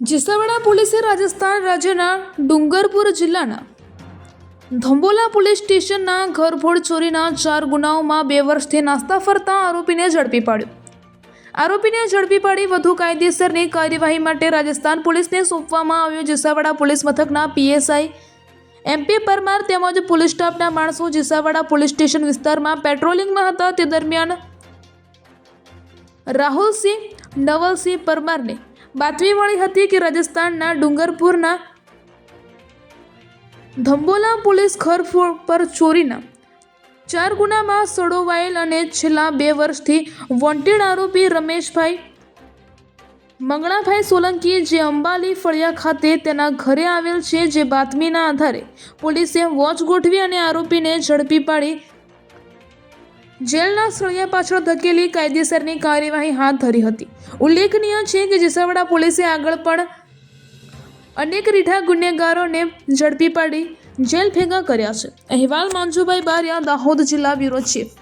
જીસાવાડા પોલીસે રાજસ્થાન રાજ્યના ડુંગરપુર જિલ્લાના ધંબોલા પોલીસ સ્ટેશનના ઘરફોડ ચોરીના ચાર ગુનાઓમાં બે વર્ષથી નાસ્તા ફરતા આરોપીને ઝડપી પાડ્યો. આરોપીને ઝડપી પાડી વધુ કાયદેસરની કાર્યવાહી માટે રાજસ્થાન પોલીસને સોંપવામાં આવ્યો. જીસાવાડા પોલીસ મથકના પીએસઆઈ એમપી પરમાર તેમજ પોલીસ સ્ટાફના માણસો જીસાવાડા પોલીસ સ્ટેશન વિસ્તારમાં પેટ્રોલિંગમાં હતા. તે દરમિયાન રાહુલસિંહ, નવલસિંહ પરમારને બાતમી મળી હતી કે રાજસ્થાનના ડુંગરપુરના ધંબોલા પોલીસ ઘર પર ચોરીના ચાર ગુનામાં સડોવાયેલ અને છેલ્લા બે વર્ષથી વોન્ટેડ આરોપી રમેશભાઈ મંગળાભાઈ સોલંકી જે અંબાલી ફળિયા ખાતે તેના ઘરે આવેલ છે, જે બાતમીના આધારે પોલીસે વોચ ગોઠવી અને આરોપીને ઝડપી પાડી જેલના સળિયા પાછળ ધકેલી કાયદેસરની કાર્યવાહી હાથ ધરી હતી. ઉલ્લેખનીય છે કે જેસાવાડા પોલીસે આગળ પણ અનેક રીઢા ગુનેગારોને ઝડપી પાડી જેલ ભેગા કર્યા છે. અહેવાલ માંજુભાઈ બારિયા, દાહોદ જિલ્લા બ્યુરો ચીફ.